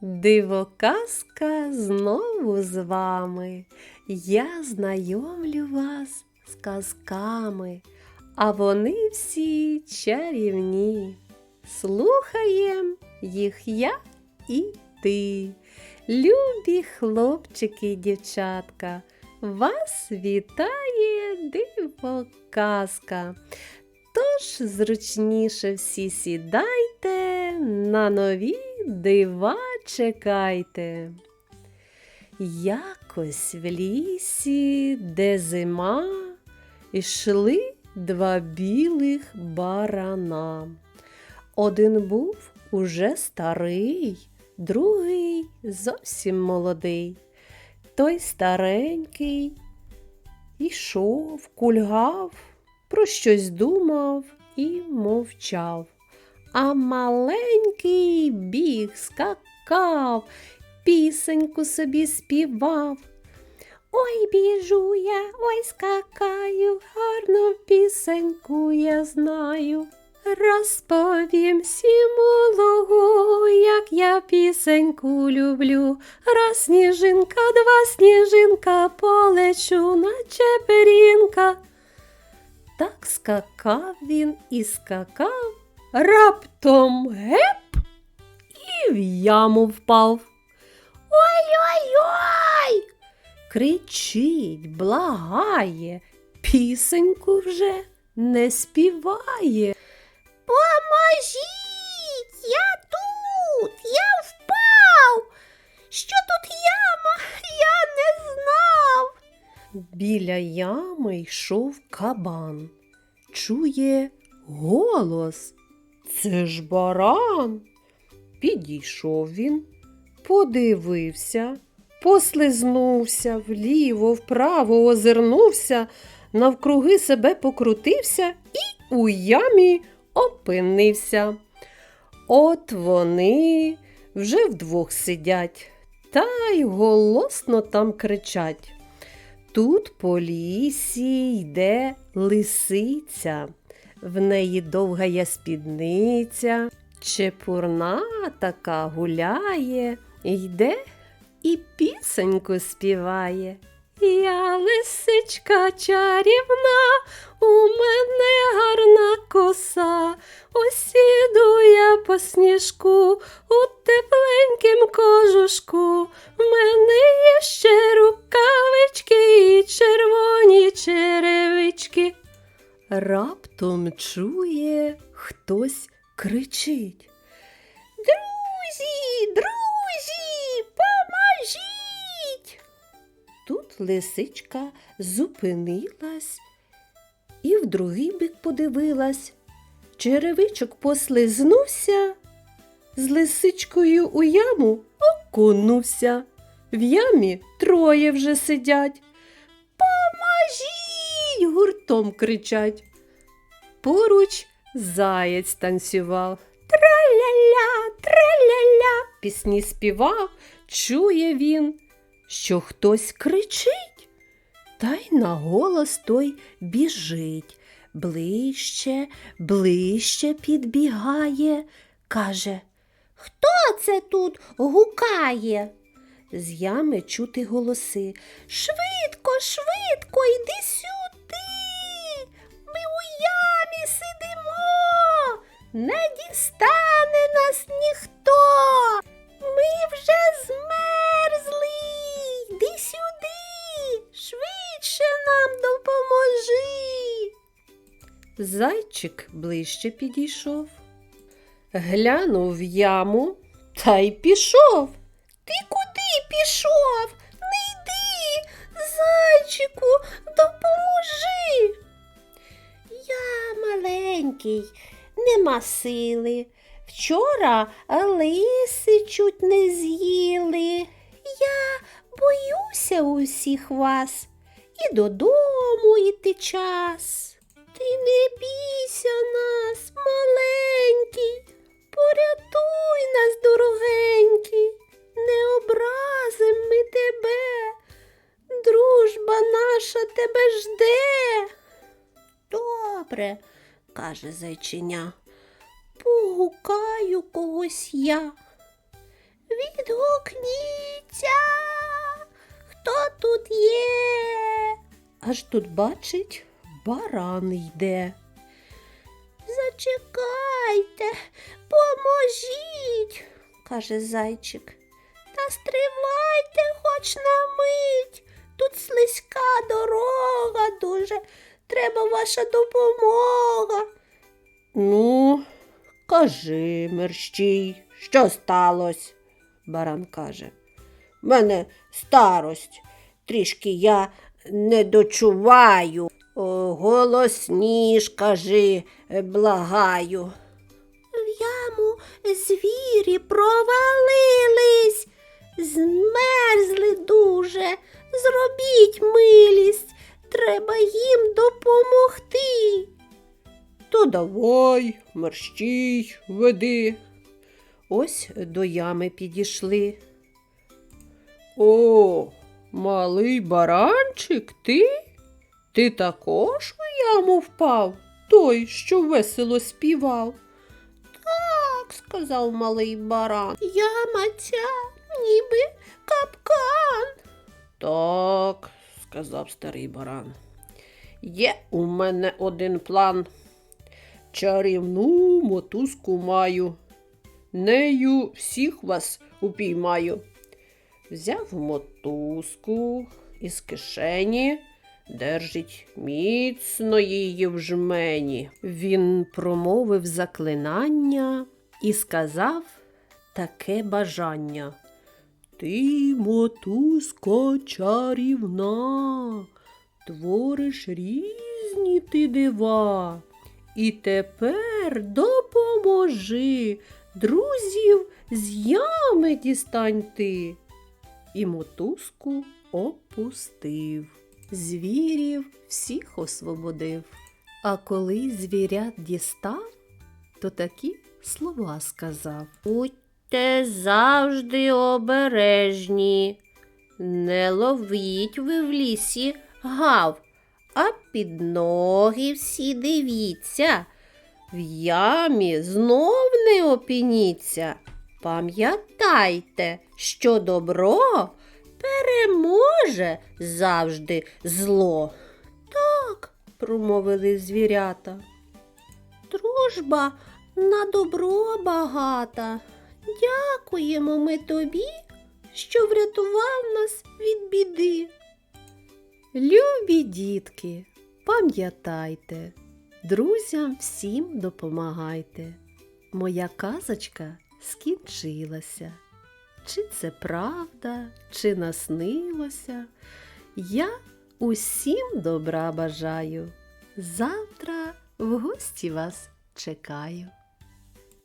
Дивоказка знову з вами. Я знайомлю вас з казками, а вони всі чарівні. Слухаєм їх я і ти. Любі хлопчики і дівчатка, вас вітає дивоказка. Тож зручніше всі сідайте, на нові дива чекайте. Якось в лісі, де зима, йшли два білих барана. Один був уже старий, другий зовсім молодий. Той старенький ішов, кульгав, про щось думав і мовчав. А маленький біг, скакав, пісеньку собі співав. Ой, біжу я, ой, скакаю, гарну пісеньку я знаю. Розповім всім лугу, як я пісеньку люблю. Раз сніжинка, два сніжинка, полечу, наче перінка. Так скакав він і скакав, раптом геп і в яму впав. Ой-ой-ой! Кричить, благає, пісеньку вже не співає. Поможіть, я тут, я впав. Що тут яма? Я не знав. Біля ями йшов кабан. Чує голос. Це ж баран. Підійшов він, подивився, послизнувся вліво, вправо озирнувся, навкруги себе покрутився і у ямі опинився. От вони вже вдвох сидять, та й голосно там кричать. Тут по лісі йде лисиця, в неї довга є спідниця, чепурна така гуляє, йде і пісеньку співає. Я лисичка чарівна, у мене гарна коса, ось іду я по сніжку у тепленькім кожушку. В мене є ще рукавички і червоні черевички. Раптом чує, хтось кричить. Друзі, друзі, поможіть. Тут лисичка зупинилась і в другий бік подивилась. Черевичок послизнувся, з лисичкою у яму окунувся. В ямі троє вже сидять. Поможіть! гуртом кричать. Поруч заєць танцював. Траля-ля, траля-ля, пісні співав, чує він, що хтось кричить, та й на голос той біжить. Ближче, ближче підбігає, каже, Хто це тут гукає? З ями чути голоси. Швидко, швидко, йди сюди. Не дістане нас ніхто. Ми вже змерзли. Йди сюди. Швидше нам допоможи. Зайчик ближче підійшов, глянув в яму та й пішов. Ти куди пішов? Не йди, зайчику, допоможи. Я маленький, нема сили. Вчора лиси чуть не з'їли. Я боюся усіх вас і додому йти час. Ти не бійся нас, маленький, порятуй нас, дорогенький, не образим ми тебе. Дружба наша тебе жде. Добре, каже зайчиня, погукаю когось я. Відгукніться. Хто тут є? Аж тут бачить, баран йде. Зачекайте, поможіть, каже зайчик. Та стривайте хоч на мить. Тут слизька дорога дуже. Треба ваша допомога. Ну, кажи, мерщій, що сталося? Баран каже. Мене старость, трішки я не дочуваю. О, голосніш, кажи, благаю. В яму звірі провалились, змерзли дуже. Зробіть милість, треба їм допомогти. То давай, мерщій, веди. Ось до ями підійшли. О, малий баранчик, ти? Ти також у яму впав, той, що весело співав. Так, сказав малий баран. Яма ця, ніби капкан. Так, сказав старий баран. Є у мене один план. Чарівну мотузку маю. Нею всіх вас упіймаю. Взяв мотузку із кишені, держить міцно її в жмені. Він промовив заклинання і сказав таке бажання. Ти, мотузко чарівна, твориш різні ти дива. І тепер допоможи, друзів з ями дістань ти. І мотузку опустив, звірів всіх освободив. А коли звірят дістав, то такі слова сказав. Будьте завжди обережні, не ловіть ви в лісі гав, а під ноги всі дивіться. В ямі знов не опініться. Пам'ятайте, що добро переможе завжди зло. Так, промовили звірята. Дружба на добро багата. Дякуємо ми тобі, що врятував нас від біди. Любі дітки, пам'ятайте, друзям всім допомагайте. Моя казочка скінчилася. Чи це правда, чи наснилося? Я усім добра бажаю. Завтра в гості вас чекаю.